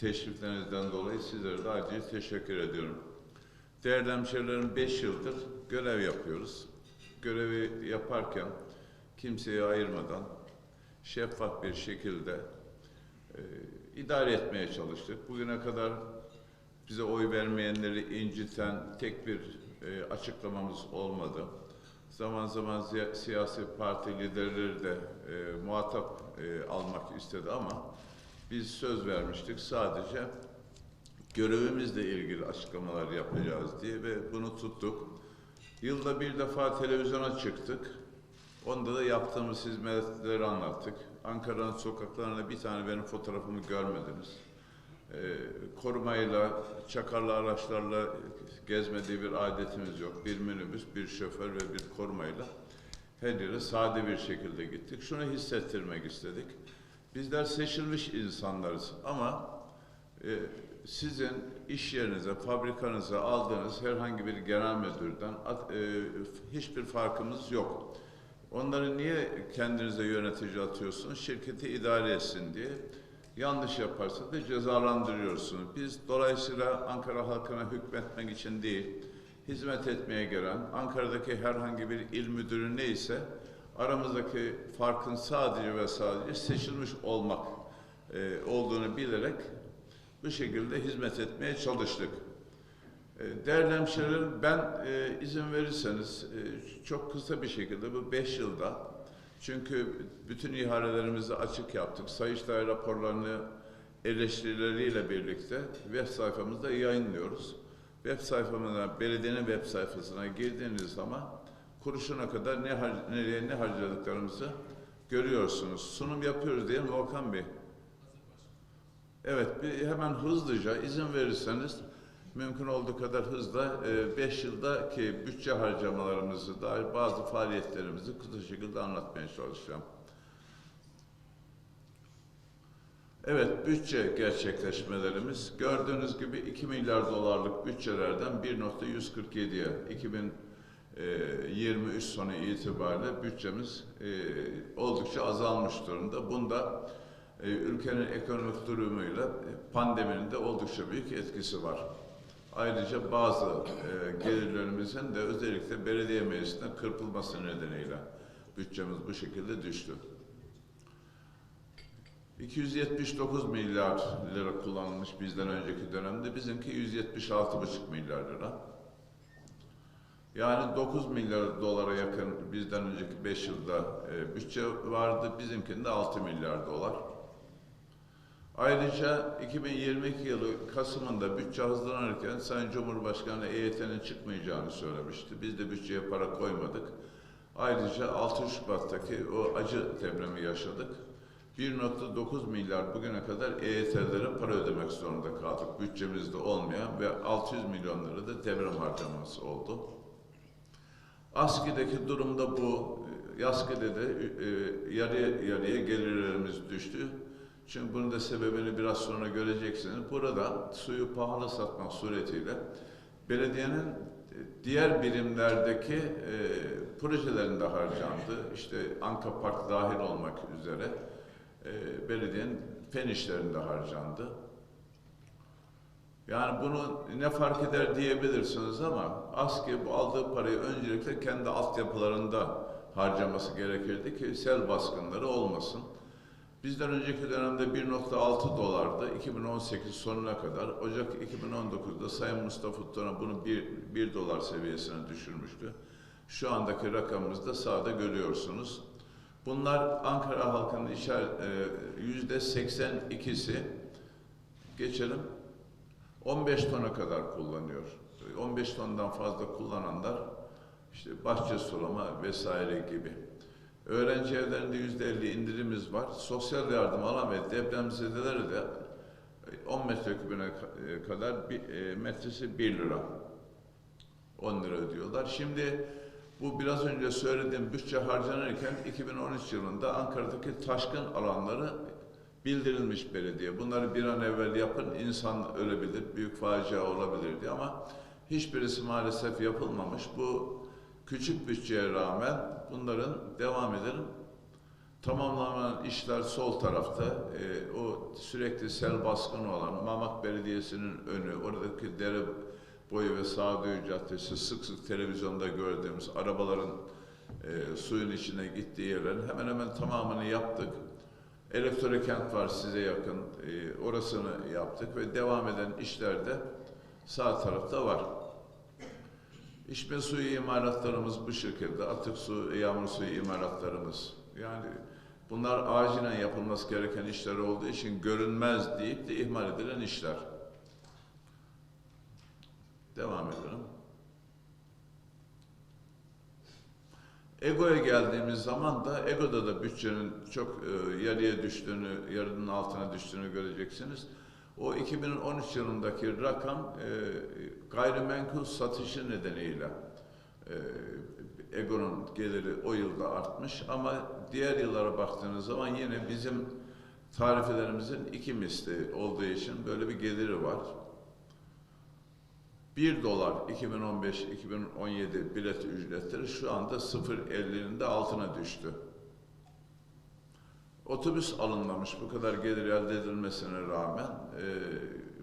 teşriflerinizden dolayı sizlere de ayrıca teşekkür ediyorum. Değerli hemşehrilerim 5 yıldır görev yapıyoruz. Görevi yaparken kimseyi ayırmadan şeffaf bir şekilde e, idare etmeye çalıştık. Bugüne kadar bize oy vermeyenleri inciten tek bir e, açıklamamız olmadı. Zaman zaman siyasi parti liderleri de e, muhatap e, almak istedi ama biz söz vermiştik sadece görevimizle ilgili açıklamalar yapacağız diye ve bunu tuttuk. Yılda bir defa televizyona çıktık. Onda da yaptığımız hizmetleri anlattık. Ankara'nın sokaklarında bir tane benim fotoğrafımı görmediniz. Ee, korumayla, çakarlı araçlarla gezmediği bir adetimiz yok. Bir minibüs, bir şoför ve bir korumayla her yere sade bir şekilde gittik. Şunu hissettirmek istedik. Bizler seçilmiş insanlarız ama e, sizin iş yerinize, fabrikanıza aldığınız herhangi bir genel müdürden at- e, hiçbir farkımız yok. Onları niye kendinize yönetici atıyorsunuz? Şirketi idare etsin diye. Yanlış yaparsa da cezalandırıyorsunuz. Biz dolayısıyla Ankara halkına hükmetmek için değil, hizmet etmeye gelen Ankara'daki herhangi bir il müdürü neyse aramızdaki farkın sadece ve sadece seçilmiş olmak e, olduğunu bilerek bu şekilde hizmet etmeye çalıştık. E, Değerli hemşehrilerim, ben e, izin verirseniz e, çok kısa bir şekilde bu beş yılda çünkü bütün ihalelerimizi açık yaptık. Sayıştay raporlarını eleştirileriyle birlikte web sayfamızda yayınlıyoruz. Web sayfamına, belediyenin web sayfasına girdiğiniz zaman kuruşuna kadar ne har- nereye ne harcadıklarımızı görüyorsunuz. Sunum yapıyoruz mi Volkan Bey? Evet, bir hemen hızlıca izin verirseniz mümkün olduğu kadar hızla 5 yıldaki bütçe harcamalarımızı dair bazı faaliyetlerimizi kısa şekilde anlatmaya çalışacağım. Evet, bütçe gerçekleşmelerimiz gördüğünüz gibi 2 milyar dolarlık bütçelerden 1.147'ye 2023 sonu itibariyle bütçemiz e, oldukça azalmış durumda. Bunda e, ülkenin ekonomik durumuyla e, pandeminin de oldukça büyük etkisi var. Ayrıca bazı gelirlerimizin de özellikle belediye meclisinde kırpılması nedeniyle bütçemiz bu şekilde düştü. 279 milyar lira kullanılmış bizden önceki dönemde. Bizimki 176,5 milyar lira. Yani 9 milyar dolara yakın bizden önceki 5 yılda e, bütçe vardı. Bizimkinde 6 milyar dolar. Ayrıca 2022 yılı Kasım'ında bütçe hazırlanırken Sayın Cumhurbaşkanı EYT'nin çıkmayacağını söylemişti. Biz de bütçeye para koymadık. Ayrıca 6 Şubat'taki o acı depremi yaşadık. 1.9 milyar bugüne kadar EYT'lere para ödemek zorunda kaldık. Bütçemizde olmayan ve 600 milyon lira da deprem harcaması oldu. ASKİ'deki durumda bu. YASKİ'de de e, yarıya yarıya gelirlerimiz düştü. Çünkü bunun da sebebini biraz sonra göreceksiniz. Burada suyu pahalı satmak suretiyle belediyenin e, diğer birimlerdeki e, projelerinde harcandı. İşte Anka Park dahil olmak üzere e, belediyenin fen işlerinde harcandı. Yani bunu ne fark eder diyebilirsiniz ama ASKİ bu aldığı parayı öncelikle kendi altyapılarında harcaması gerekirdi ki sel baskınları olmasın. Bizden önceki dönemde 1.6 dolardı 2018 sonuna kadar. Ocak 2019'da Sayın Mustafa Turan bunu 1, 1 dolar seviyesine düşürmüştü. Şu andaki rakamımızı da sağda görüyorsunuz. Bunlar Ankara halkının e, yüzde 82'si geçelim 15 tona kadar kullanıyor. 15 tondan fazla kullananlar işte bahçe sulama vesaire gibi. Öğrenci evlerinde yüzde 50 indirimimiz var. Sosyal yardım alan ve depremzedelere de 10 metrekübüne ka- kadar bir, e, metresi 1 lira. 10 lira ödüyorlar. Şimdi bu biraz önce söylediğim bütçe harcanırken 2013 yılında Ankara'daki taşkın alanları bildirilmiş belediye. Bunları bir an evvel yapın, insan ölebilir, büyük facia olabilir diye ama hiçbirisi maalesef yapılmamış. Bu küçük bütçeye rağmen bunların devam edelim Tamamlanan işler sol tarafta. E, o sürekli sel baskını olan Mamak Belediyesi'nin önü, oradaki dere boyu ve Sağduyu Caddesi sık sık televizyonda gördüğümüz arabaların e, suyun içine gittiği yerlerin hemen hemen tamamını yaptık. Elektrokent var size yakın. E, orasını yaptık ve devam eden işler de sağ tarafta var. İçme suyu imalatlarımız bu şekilde. Atık su, yağmur suyu imalatlarımız. Yani bunlar acilen yapılması gereken işler olduğu için görünmez deyip de ihmal edilen işler. Devam edelim. Ego'ya geldiğimiz zaman da Ego'da da bütçenin çok e, yarıya düştüğünü, yarının altına düştüğünü göreceksiniz. O 2013 yılındaki rakam e, gayrimenkul satışı nedeniyle e, Ego'nun geliri o yılda artmış ama diğer yıllara baktığınız zaman yine bizim tarifelerimizin iki misli olduğu için böyle bir geliri var. 1 dolar 2015-2017 bilet ücretleri şu anda 0.50'nin de altına düştü. Otobüs alınmamış bu kadar gelir elde edilmesine rağmen e,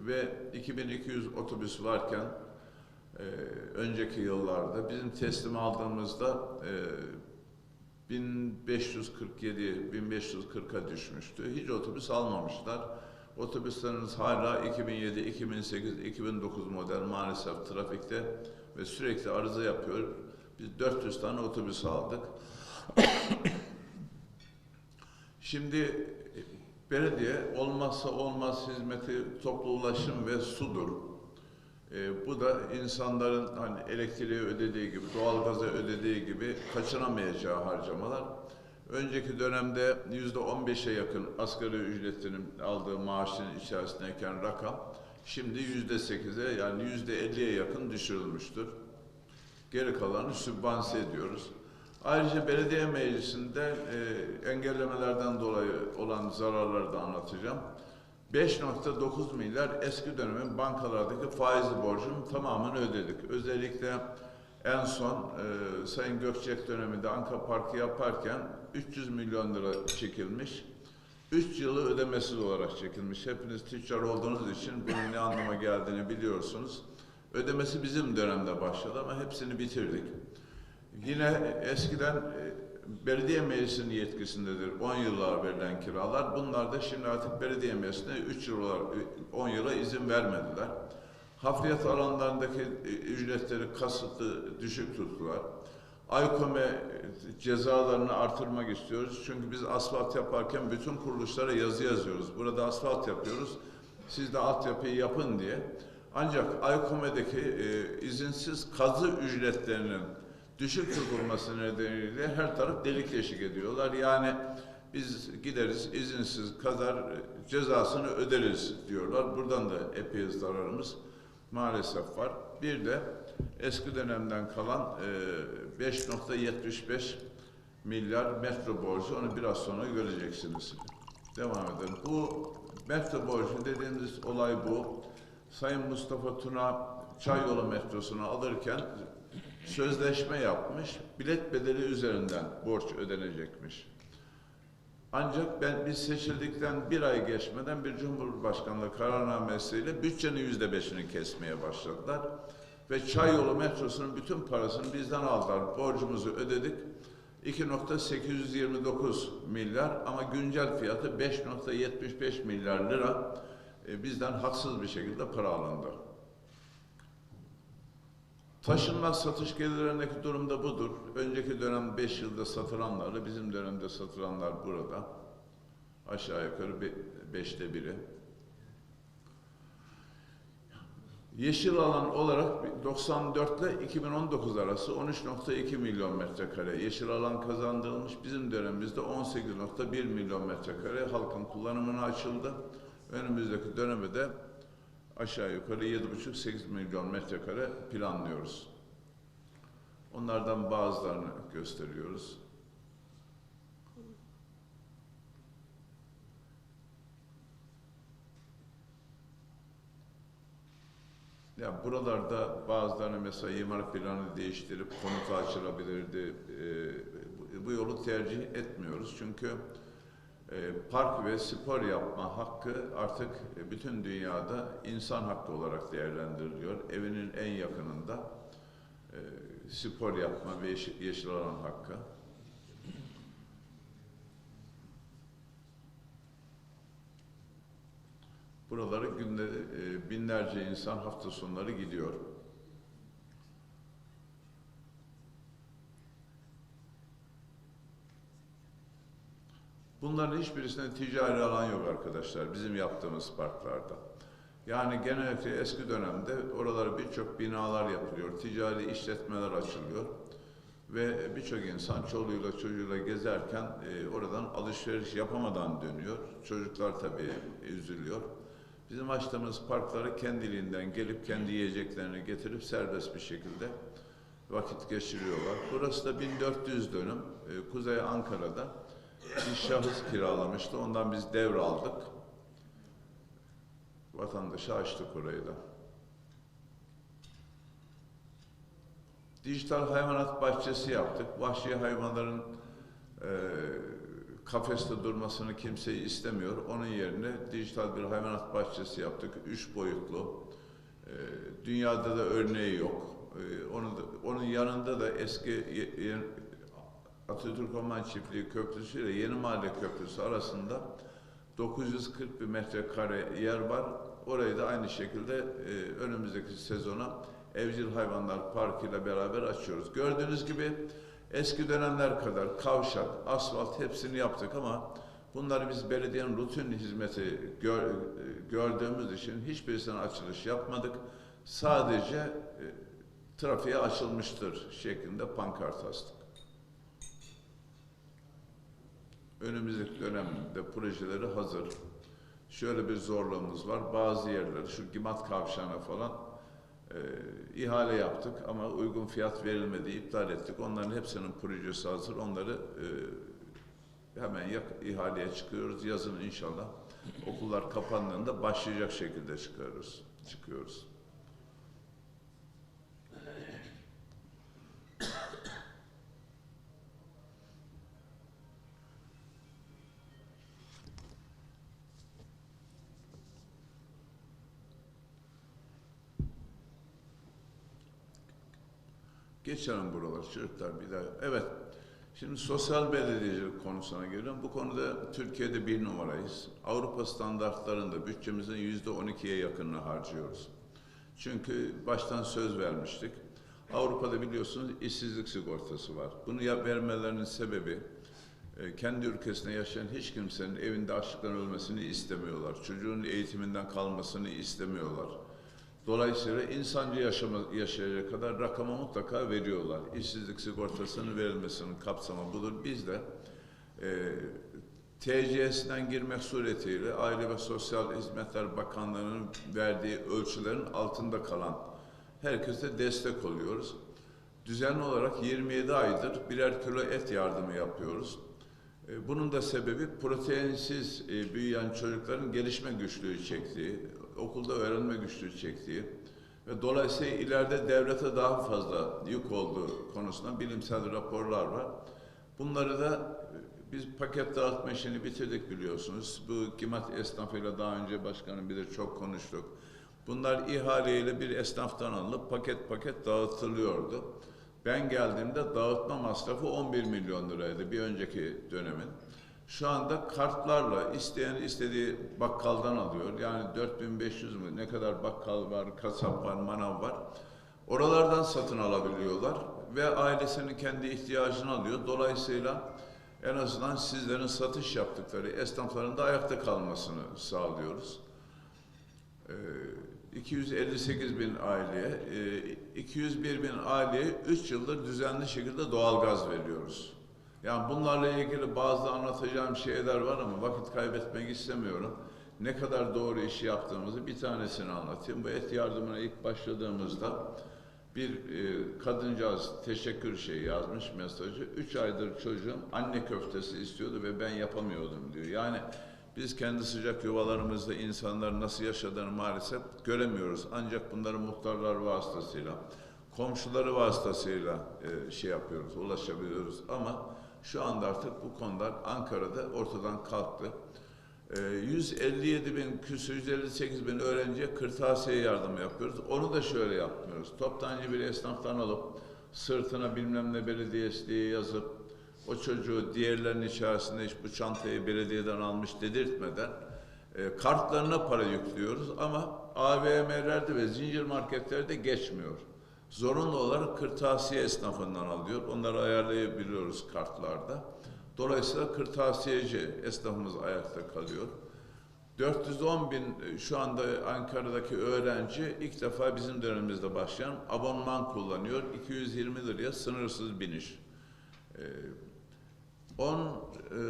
ve 2200 otobüs varken e, önceki yıllarda bizim teslim aldığımızda e, 1547 1540'a düşmüştü. Hiç otobüs almamışlar. Otobüslerimiz hala 2007, 2008, 2009 model maalesef trafikte ve sürekli arıza yapıyor. Biz 400 tane otobüs aldık. Şimdi belediye olmazsa olmaz hizmeti toplu ulaşım ve sudur. E, bu da insanların hani elektriği ödediği gibi, doğalgaza ödediği gibi kaçınamayacağı harcamalar. Önceki dönemde yüzde on beşe yakın asgari ücretinin aldığı maaşın içerisindeyken rakam şimdi yüzde sekize yani yüzde elliye yakın düşürülmüştür. Geri kalanı sübvanse ediyoruz. Ayrıca belediye meclisinde e, engellemelerden dolayı olan zararları da anlatacağım. 5.9 milyar eski dönemin bankalardaki faizli borcun tamamını ödedik. Özellikle en son e, Sayın Gökçek döneminde Anka Parkı yaparken 300 milyon lira çekilmiş. 3 yılı ödemesiz olarak çekilmiş. Hepiniz tüccar olduğunuz için bunun ne anlama geldiğini biliyorsunuz. Ödemesi bizim dönemde başladı ama hepsini bitirdik. Yine eskiden e, belediye meclisinin yetkisindedir 10 yıla verilen kiralar. Bunlar da şimdi artık belediye meclisine 3 yıl olarak 10 yıla izin vermediler. Hafriyat alanlarındaki e, ücretleri kasıtlı düşük tuttular. AYKOME cezalarını artırmak istiyoruz. Çünkü biz asfalt yaparken bütün kuruluşlara yazı yazıyoruz. Burada asfalt yapıyoruz. Siz de altyapıyı yapın diye. Ancak AYKOME'deki e, izinsiz kazı ücretlerinin düşük tutulması nedeniyle her taraf delik deşik ediyorlar. Yani biz gideriz izinsiz kazar e, cezasını öderiz diyorlar. Buradan da epey zararımız maalesef var. Bir de eski dönemden kalan e, 5.75 milyar metro borcu onu biraz sonra göreceksiniz. Devam edelim. Bu metro borcu dediğimiz olay bu. Sayın Mustafa Tuna Çayyolu metrosunu alırken sözleşme yapmış. Bilet bedeli üzerinden borç ödenecekmiş. Ancak ben biz seçildikten bir ay geçmeden bir Cumhurbaşkanlığı kararnamesiyle bütçenin yüzde beşini kesmeye başladılar. Ve Çayyolu metrosunun bütün parasını bizden aldılar. Borcumuzu ödedik. 2.829 milyar ama güncel fiyatı 5.75 milyar lira e, bizden haksız bir şekilde para alındı. Taşınmaz satış gelirlerindeki durum da budur. Önceki dönem 5 yılda satılanlarla bizim dönemde satılanlar burada. Aşağı yukarı be- beşte biri. Yeşil alan olarak 94 ile 2019 arası 13.2 milyon metrekare yeşil alan kazandırılmış. Bizim dönemimizde 18.1 milyon metrekare halkın kullanımına açıldı. Önümüzdeki dönemi de aşağı yukarı 7,5-8 milyon metrekare planlıyoruz. Onlardan bazılarını gösteriyoruz. Ya buralarda bazılarını mesela imar planı değiştirip konutu açılabilirdi. Biz bu yolu tercih etmiyoruz. Çünkü e, park ve spor yapma hakkı artık e, bütün dünyada insan hakkı olarak değerlendiriliyor. Evinin en yakınında e, spor yapma ve yeşil alan hakkı. Buraları günde e, binlerce insan hafta sonları gidiyor. Bunların hiçbirisinde ticari alan yok arkadaşlar bizim yaptığımız parklarda. Yani genellikle eski dönemde oralara birçok binalar yapılıyor, ticari işletmeler açılıyor ve birçok insan çoluğuyla çocuğuyla gezerken e, oradan alışveriş yapamadan dönüyor. Çocuklar tabii üzülüyor. Bizim açtığımız parklara kendiliğinden gelip kendi yiyeceklerini getirip serbest bir şekilde vakit geçiriyorlar. Burası da 1400 dönüm e, Kuzey Ankara'da bir şahıs kiralamıştı. Ondan biz devraldık. Vatandaşa açtık orayı da. Dijital hayvanat bahçesi yaptık. Vahşi hayvanların e, kafeste durmasını kimse istemiyor. Onun yerine dijital bir hayvanat bahçesi yaptık. Üç boyutlu. E, dünyada da örneği yok. E, onun, da, onun yanında da eski ye- Atatürk Orman Çiftliği Köprüsü ile Yeni Mahalle Köprüsü arasında 940 bir metrekare yer var. Orayı da aynı şekilde e, önümüzdeki sezona Evcil Hayvanlar Parkı ile beraber açıyoruz. Gördüğünüz gibi eski dönemler kadar kavşak, asfalt hepsini yaptık ama bunları biz belediyenin rutin hizmeti gör, e, gördüğümüz için hiçbirisine açılış yapmadık. Sadece e, trafiğe açılmıştır şeklinde pankart astık. Önümüzdeki dönemde projeleri hazır. Şöyle bir zorluğumuz var. Bazı yerler, şu Gimat Kavşağı'na falan e, ihale yaptık ama uygun fiyat verilmedi, iptal ettik. Onların hepsinin projesi hazır. Onları e, hemen yak, ihaleye çıkıyoruz. Yazın inşallah okullar kapandığında başlayacak şekilde çıkarız, çıkıyoruz. Geçelim buralar çocuklar bir daha. Evet. Şimdi sosyal belediyecilik konusuna geliyorum. Bu konuda Türkiye'de bir numarayız. Avrupa standartlarında bütçemizin yüzde on ikiye yakınını harcıyoruz. Çünkü baştan söz vermiştik. Avrupa'da biliyorsunuz işsizlik sigortası var. Bunu yap vermelerinin sebebi e, kendi ülkesinde yaşayan hiç kimsenin evinde açlıktan ölmesini istemiyorlar. Çocuğun eğitiminden kalmasını istemiyorlar. Dolayısıyla insancı yaşama, yaşayacak kadar rakamı mutlaka veriyorlar. İşsizlik sigortasının verilmesinin kapsamı budur. Biz de e, TCS'den girmek suretiyle Aile ve Sosyal Hizmetler Bakanlığı'nın verdiği ölçülerin altında kalan herkese destek oluyoruz. Düzenli olarak 27 aydır birer kilo et yardımı yapıyoruz. E, Bunun da sebebi proteinsiz e, büyüyen çocukların gelişme güçlüğü çektiği, okulda öğrenme güçlüğü çektiği ve dolayısıyla ileride devlete daha fazla yük olduğu konusunda bilimsel raporlar var. Bunları da e, biz paket dağıtma işini bitirdik biliyorsunuz. Bu Gimat esnafıyla daha önce başkanım bilir çok konuştuk. Bunlar ihaleyle bir esnaftan alınıp paket paket dağıtılıyordu. Ben geldiğimde dağıtma masrafı 11 milyon liraydı bir önceki dönemin. Şu anda kartlarla isteyen istediği bakkaldan alıyor. Yani 4500 mü ne kadar bakkal var, kasap var, manav var. Oralardan satın alabiliyorlar ve ailesinin kendi ihtiyacını alıyor. Dolayısıyla en azından sizlerin satış yaptıkları esnafların da ayakta kalmasını sağlıyoruz. Ee, 258 bin aileye, e, 201 bin aileye 3 yıldır düzenli şekilde doğalgaz veriyoruz. Yani bunlarla ilgili bazı anlatacağım şeyler var ama vakit kaybetmek istemiyorum. Ne kadar doğru işi yaptığımızı bir tanesini anlatayım. Bu et yardımına ilk başladığımızda bir e, kadıncağız teşekkür şeyi yazmış mesajı. Üç aydır çocuğum anne köftesi istiyordu ve ben yapamıyordum diyor. Yani biz kendi sıcak yuvalarımızda insanların nasıl yaşadığını maalesef göremiyoruz. Ancak bunları muhtarlar vasıtasıyla, komşuları vasıtasıyla e, şey yapıyoruz, ulaşabiliyoruz. Ama Şu anda artık bu konular Ankara'da ortadan kalktı. Ee, 157 bin küsur, 158 bin öğrenciye kırtasiye yardımı yapıyoruz. Onu da şöyle yapmıyoruz. Toptancı bir esnaftan alıp sırtına bilmem ne belediyesi diye yazıp o çocuğu diğerlerinin içerisinde hiç bu çantayı belediyeden almış dedirtmeden e, kartlarına para yüklüyoruz ama AVM'lerde ve zincir marketlerde geçmiyor. Zorunlu olarak kırtasiye esnafından alıyor. Onları ayarlayabiliyoruz kartlarda. Dolayısıyla kırtasiyeci esnafımız ayakta kalıyor. 410 bin e, şu anda Ankara'daki öğrenci ilk defa bizim dönemimizde başlayan abonman kullanıyor. 220 liraya sınırsız biniş. Ee, 10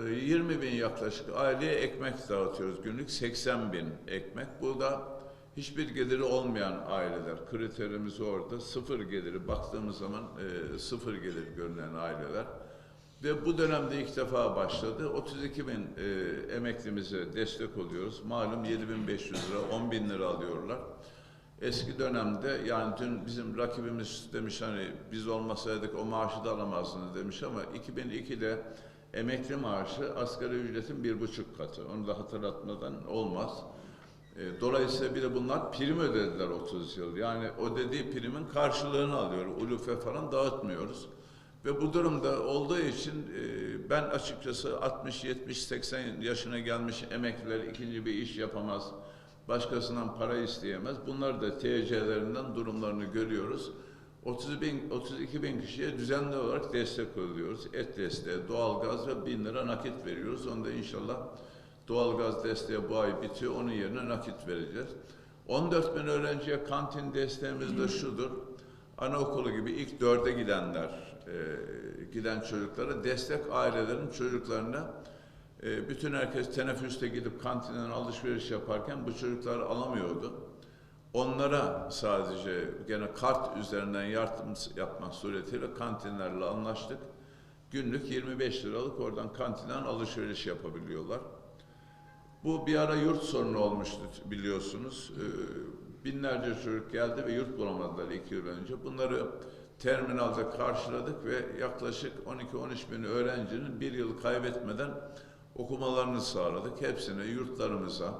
e, 20 bin yaklaşık aileye ekmek dağıtıyoruz günlük 80 bin ekmek. Bu da hiçbir geliri olmayan aileler. Kriterimiz orada sıfır geliri baktığımız zaman e, sıfır gelir görünen aileler. Ve bu dönemde ilk defa başladı. 32 bin e, emeklimize destek oluyoruz. Malum 7500 lira, 10 bin lira alıyorlar. Eski dönemde yani dün bizim rakibimiz demiş hani biz olmasaydık o maaşı da alamazdınız demiş ama 2002'de emekli maaşı asgari ücretin bir buçuk katı. Onu da hatırlatmadan olmaz. E, Dolayısıyla bir de bunlar prim ödediler 30 yıl. Yani o dediği primin karşılığını alıyor. Ulufe falan dağıtmıyoruz. Ve bu durumda olduğu için e, ben açıkçası 60, 70, 80 yaşına gelmiş emekliler ikinci bir iş yapamaz. Başkasından para isteyemez. Bunlar da TC'lerinden durumlarını görüyoruz. 30 bin, 32 bin kişiye düzenli olarak destek oluyoruz. Et desteği, doğalgaz ve 1000 lira nakit veriyoruz. Onu da inşallah doğalgaz desteği bu ay bitiyor. Onun yerine nakit vereceğiz. 14 bin öğrenciye kantin desteğimiz de şudur. Anaokulu gibi ilk dörde gidenler, e, giden çocuklara destek ailelerin çocuklarına e, bütün herkes teneffüste gidip kantinden alışveriş yaparken bu çocuklar alamıyordu. Onlara sadece gene kart üzerinden yardım yapmak suretiyle kantinlerle anlaştık. Günlük 25 liralık oradan kantinden alışveriş yapabiliyorlar. Bu bir ara yurt sorunu olmuştu biliyorsunuz. Ee, binlerce çocuk geldi ve yurt bulamadılar iki yıl önce. Bunları terminalde karşıladık ve yaklaşık 12-13 bin öğrencinin bir yıl kaybetmeden okumalarını sağladık. Hepsine yurtlarımıza,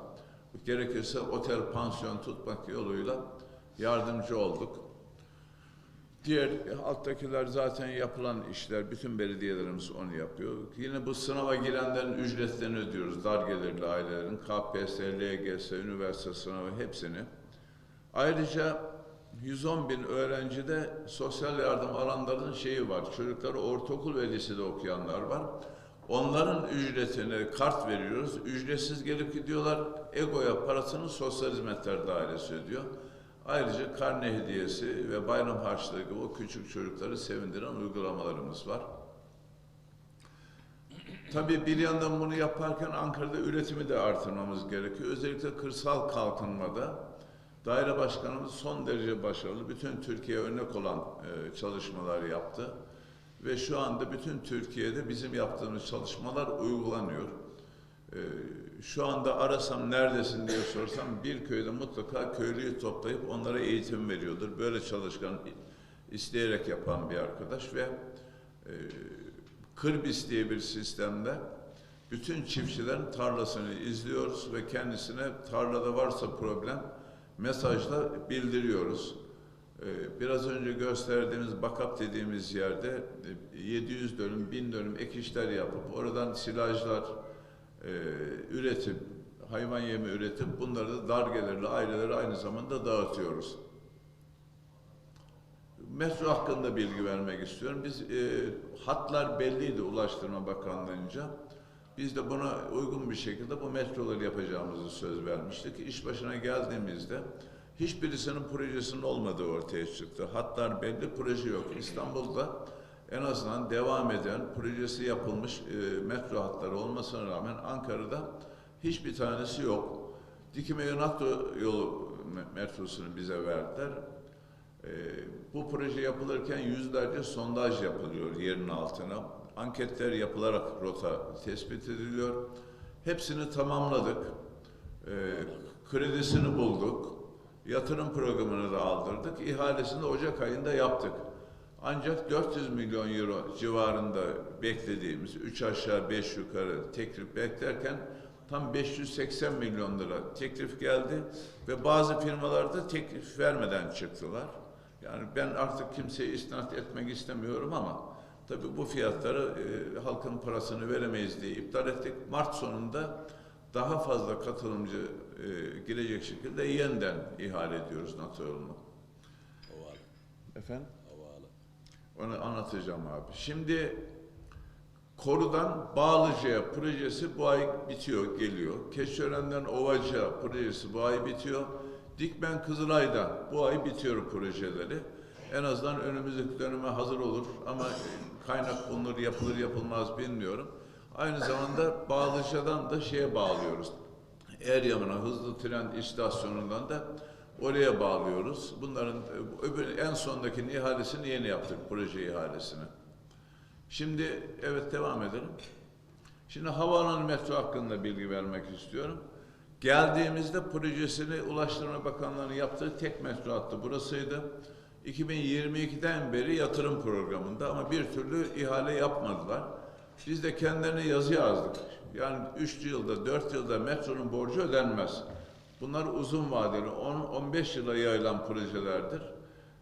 gerekirse otel, pansiyon tutmak yoluyla yardımcı olduk. Diğer alttakiler zaten yapılan işler, bütün belediyelerimiz onu yapıyor. Yine bu sınava girenlerin ücretlerini ödüyoruz. Dar gelirli ailelerin, KPSS, LGS, üniversite sınavı hepsini. Ayrıca 110 bin öğrencide sosyal yardım alanlarının şeyi var. Çocukları ortaokul ve lisede okuyanlar var. Onların ücretini kart veriyoruz. Ücretsiz gelip gidiyorlar. EGO'ya parasını sosyal hizmetler dairesi ödüyor. Ayrıca karne hediyesi ve bayram harçlığı gibi o küçük çocukları sevindiren uygulamalarımız var. Tabii bir yandan bunu yaparken Ankara'da üretimi de artırmamız gerekiyor. Özellikle kırsal kalkınmada daire başkanımız son derece başarılı. Bütün Türkiye örnek olan e, çalışmalar yaptı. Ve şu anda bütün Türkiye'de bizim yaptığımız çalışmalar uygulanıyor. Ee, şu anda arasam neredesin diye sorsam bir köyde mutlaka köylüyü toplayıp onlara eğitim veriyordur. Böyle çalışkan, isteyerek yapan bir arkadaş ve e, Kırbis diye bir sistemde bütün çiftçilerin tarlasını izliyoruz ve kendisine tarlada varsa problem mesajla bildiriyoruz. Ee, Biraz önce gösterdiğimiz Bakap dediğimiz yerde e, 700 dönüm, 1000 dönüm ek işler yapıp oradan silajlar e, üretip, hayvan yemi üretip bunları da dar gelirli ailelere aynı zamanda dağıtıyoruz. Metro hakkında bilgi vermek istiyorum. Biz e, hatlar belliydi Ulaştırma Bakanlığı'nca. Biz de buna uygun bir şekilde bu metroları yapacağımızı söz vermiştik. İş başına geldiğimizde hiçbirisinin projesinin olmadığı ortaya çıktı. Hatlar belli, proje yok. İstanbul'da en azından devam eden, projesi yapılmış e, metro hatları olmasına rağmen Ankara'da hiçbir tanesi yok. Dikime Yonatlı yolu me- metrosunu bize verdiler. E, bu proje yapılırken yüzlerce sondaj yapılıyor yerin altına. Anketler yapılarak rota tespit ediliyor. Hepsini tamamladık. E, kredisini bulduk. Yatırım programını da aldırdık. İhalesini Ocak ayında yaptık. Ancak 400 milyon euro civarında beklediğimiz 3 aşağı 5 yukarı teklif beklerken tam 580 milyon lira teklif geldi ve bazı firmalarda teklif vermeden çıktılar. Yani ben artık kimseye isnat etmek istemiyorum ama tabii bu fiyatları e, halkın parasını veremeyiz diye iptal ettik. Mart sonunda daha fazla katılımcı e, girecek şekilde yeniden ihale ediyoruz NATO yolunu. Havalı, Efendim? Onu anlatacağım abi. Şimdi Koru'dan Bağlıca'ya projesi bu ay bitiyor, geliyor. Keçiören'den Ovacı'ya projesi bu ay bitiyor. Dikmen Kızılay'da bu ay bitiyor projeleri. En azından önümüzdeki döneme hazır olur ama kaynak bulunur, yapılır yapılmaz bilmiyorum. Aynı zamanda Bağlıca'dan da şeye bağlıyoruz. Eryaman'a hızlı tren istasyonundan da oraya bağlıyoruz. Bunların öbür en sondaki ihalesini yeni yaptık, proje ihalesini. Şimdi evet devam edelim. Şimdi havaalanı metro hakkında bilgi vermek istiyorum. Geldiğimizde projesini Ulaştırma Bakanlığı'nın yaptığı tek metro hattı burasıydı. 2022'den beri yatırım programında ama bir türlü ihale yapmadılar. Biz de kendilerine yazı yazdık. Yani 3 yılda, 4 yılda metronun borcu ödenmez. Bunlar uzun vadeli, 10-15 yıla yayılan projelerdir.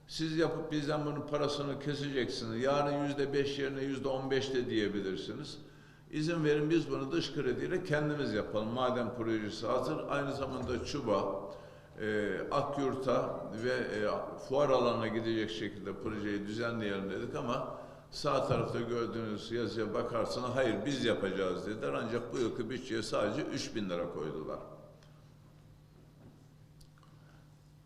Siz yapıp bizden bunun parasını keseceksiniz. Yarın yüzde beş yerine yüzde on beş de diyebilirsiniz. İzin verin biz bunu dış krediyle kendimiz yapalım. Madem projesi hazır. Aynı zamanda Çuba, e, Akyurt'a ve e, fuar alanına gidecek şekilde projeyi düzenleyelim dedik ama sağ tarafta gördüğünüz yazıya bakarsanız hayır biz yapacağız dediler. Ancak bu yılki bütçeye sadece 3 bin lira koydular.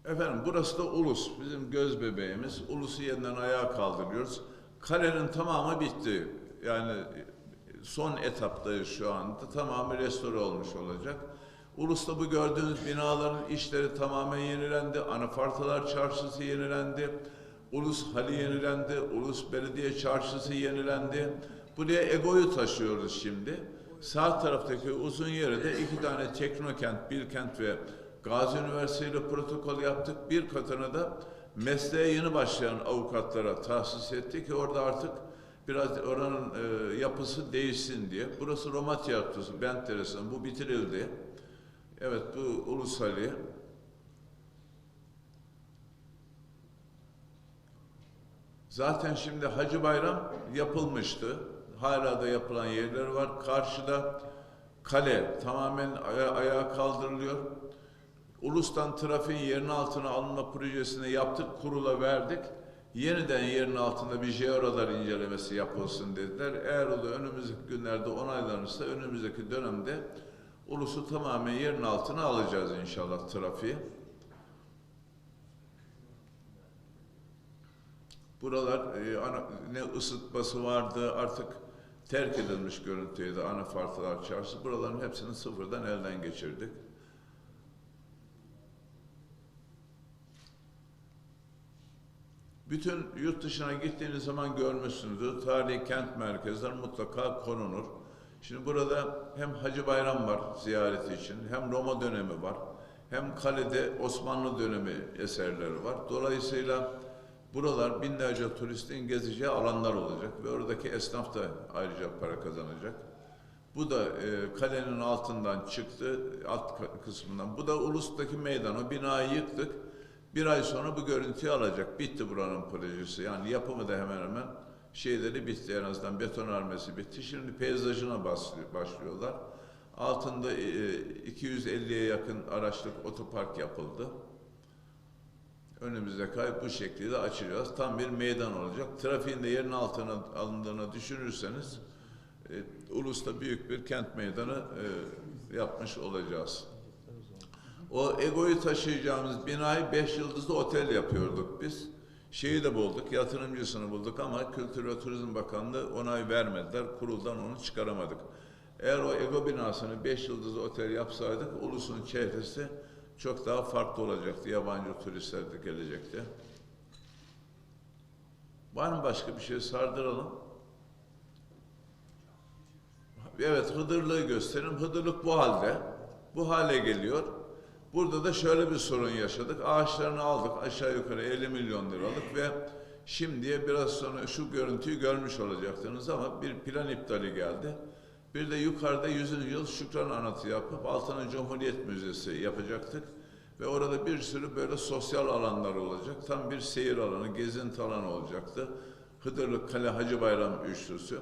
Efendim burası da Ulus, bizim göz bebeğimiz. Ulus'u yeniden ayağa kaldırıyoruz. Kalenin tamamı bitti. Yani son etaptayız şu anda. Tamamı restore olmuş olacak. Ulus'ta bu gördüğünüz binaların işleri tamamen yenilendi. Anafartalar Çarşısı yenilendi. Ulus Hali yenilendi. Ulus Belediye Çarşısı yenilendi. Buraya Ego'yu taşıyoruz şimdi. Sağ taraftaki uzun yere de iki tane Teknokent, Bilkent ve Gazi Üniversitesi ile protokol yaptık. Bir katını da mesleğe yeni başlayan avukatlara tahsis ettik ki orada artık biraz oranın e, yapısı değişsin diye. Burası Roma Tiyatrosu, Bent Teresi'nin bu bitirildi. Evet bu Ulusali. Zaten şimdi Hacı Bayram yapılmıştı. Hala da yapılan yerler var. Karşıda kale tamamen aya- ayağa kaldırılıyor. Ulus'tan trafiğin yerin altına alınma projesini yaptık, kurula verdik. Yeniden yerin altında bir jeoradar incelemesi yapılsın dediler. Eğer o da önümüzdeki günlerde onaylanırsa önümüzdeki dönemde Ulus'u tamamen yerin altına alacağız inşallah trafiği. Buralar e, ana, ne ısıtması vardı artık terk edilmiş görüntüydü anafartalar çarşı. Buraların hepsini sıfırdan elden geçirdik. Bütün yurt dışına gittiğiniz zaman görmüşsünüzdür. Tarihi kent merkezler mutlaka konulur. Şimdi burada hem Hacı Bayram var ziyareti için, hem Roma dönemi var, hem kalede Osmanlı dönemi eserleri var. Dolayısıyla buralar binlerce turistin gezeceği alanlar olacak ve oradaki esnaf da ayrıca para kazanacak. Bu da e, kalenin altından çıktı, alt kısmından. Bu da Ulus'taki meydan. O binayı yıktık. Bir ay sonra bu görüntüyü alacak. Bitti buranın projesi. Yani yapımı da hemen hemen şeyleri bitti. En azından betonarmesi bitti. Şimdi peyzajına başlıyorlar. Altında e, 250'ye yakın araçlık otopark yapıldı. Önümüzdeki ay bu şekilde açacağız. Tam bir meydan olacak. Trafiğin de yerin altına alındığını düşünürseniz e, Ulus'ta büyük bir kent meydanı e, yapmış olacağız. O egoyu taşıyacağımız binayı beş yıldızlı otel yapıyorduk biz. Şeyi de bulduk, yatırımcısını bulduk ama Kültür ve Turizm Bakanlığı onay vermediler. Kuruldan onu çıkaramadık. Eğer o ego binasını beş yıldızlı otel yapsaydık ulusun çehresi çok daha farklı olacaktı. Yabancı turistler de gelecekti. Var mı başka bir şey sardıralım? Evet Hıdırlığı gösterin. Hıdırlık bu halde. Bu hale geliyor. Burada da şöyle bir sorun yaşadık. Ağaçlarını aldık aşağı yukarı 50 milyon liralık ve şimdiye biraz sonra şu görüntüyü görmüş olacaktınız ama bir plan iptali geldi. Bir de yukarıda 100. yıl Şükran Anıtı yapıp altına Cumhuriyet Müzesi yapacaktık. Ve orada bir sürü böyle sosyal alanlar olacak. Tam bir seyir alanı, gezinti alanı olacaktı. Hıdırlı Kale Hacı Bayram üçlüsü.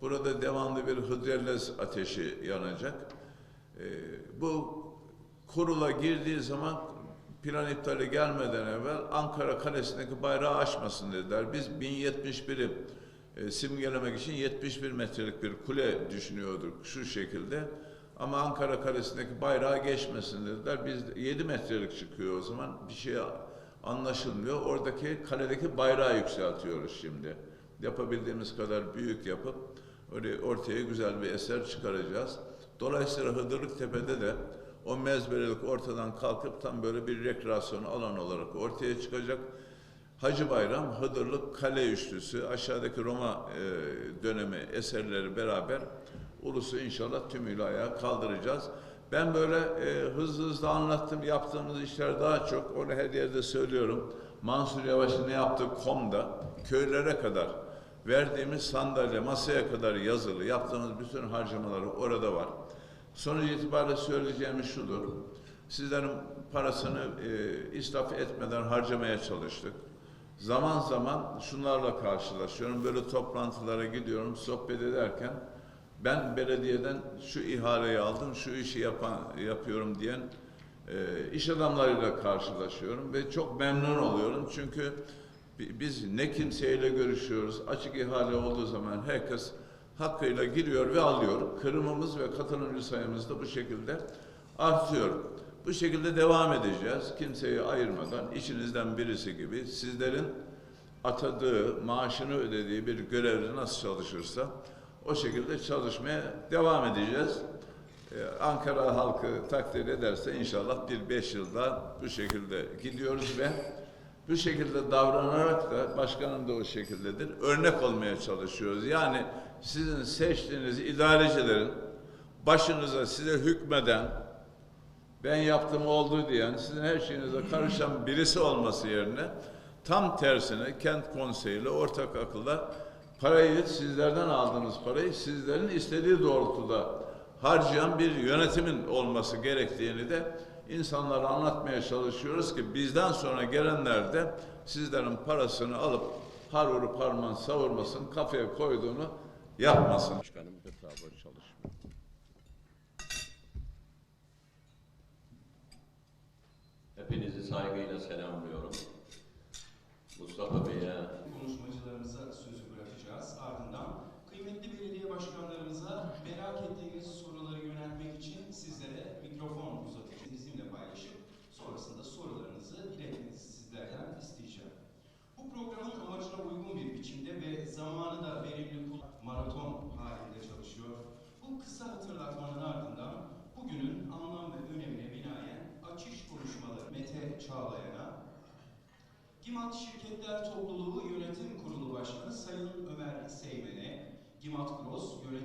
Burada devamlı bir hıdrellez ateşi yanacak. Ee, bu kurula girdiği zaman plan iptali gelmeden evvel Ankara Kalesi'ndeki bayrağı açmasın dediler. Biz 1071'i e, simgelemek için 71 metrelik bir kule düşünüyorduk şu şekilde. Ama Ankara Kalesi'ndeki bayrağı geçmesin dediler. Biz 7 metrelik çıkıyor o zaman. Bir şey anlaşılmıyor. Oradaki kaledeki bayrağı yükseltiyoruz şimdi. Yapabildiğimiz kadar büyük yapıp öyle ortaya güzel bir eser çıkaracağız. Dolayısıyla Hıdırlık Tepe'de de o mezbelelik ortadan kalkıp tam böyle bir rekreasyon alanı olarak ortaya çıkacak. Hacı Bayram, Hıdırlık Kale Üçlüsü, aşağıdaki Roma e, dönemi eserleri beraber ulusu inşallah tümüyle ayağa kaldıracağız. Ben böyle e, hızlı hızlı anlattım, yaptığımız işler daha çok, onu her yerde söylüyorum. Mansur Yavaş'ın ne yaptığı komda köylere kadar verdiğimiz sandalye, masaya kadar yazılı, yaptığımız bütün harcamaları orada var. Sonuç itibariyle söyleyeceğimiz şudur. Sizlerin parasını e, israf etmeden harcamaya çalıştık. Zaman zaman şunlarla karşılaşıyorum. Böyle toplantılara gidiyorum, sohbet ederken ben belediyeden şu ihaleyi aldım, şu işi yapan yapıyorum diyen e, iş adamlarıyla karşılaşıyorum ve çok memnun oluyorum. Çünkü bi- biz ne kimseyle görüşüyoruz. Açık ihale olduğu zaman herkes hakkıyla giriyor ve alıyor. Kırımımız ve katılımcı sayımız da bu şekilde artıyor. Bu şekilde devam edeceğiz. Kimseyi ayırmadan içinizden birisi gibi sizlerin atadığı, maaşını ödediği bir görevli nasıl çalışırsa o şekilde çalışmaya devam edeceğiz. Ee, Ankara halkı takdir ederse inşallah bir beş yılda bu şekilde gidiyoruz ve bu şekilde davranarak da başkanım da o şekildedir. Örnek olmaya çalışıyoruz. Yani sizin seçtiğiniz idarecilerin başınıza size hükmeden ben yaptım oldu diyen, sizin her şeyinize karışan birisi olması yerine tam tersine kent konseyiyle ortak akılla parayı sizlerden aldığınız parayı sizlerin istediği doğrultuda harcayan bir yönetimin olması gerektiğini de insanlara anlatmaya çalışıyoruz ki bizden sonra gelenler de sizlerin parasını alıp har vurup harman savurmasın, kafaya koyduğunu yapmasın. Başkanım hesabı çalışmıyor. Hepinizi saygıyla selamlıyorum. Mustafa Bey'e Gimat Şirketler Topluluğu Yönetim Kurulu Başkanı Sayın Ömer Seymen'e, Gimat Gross Yönetim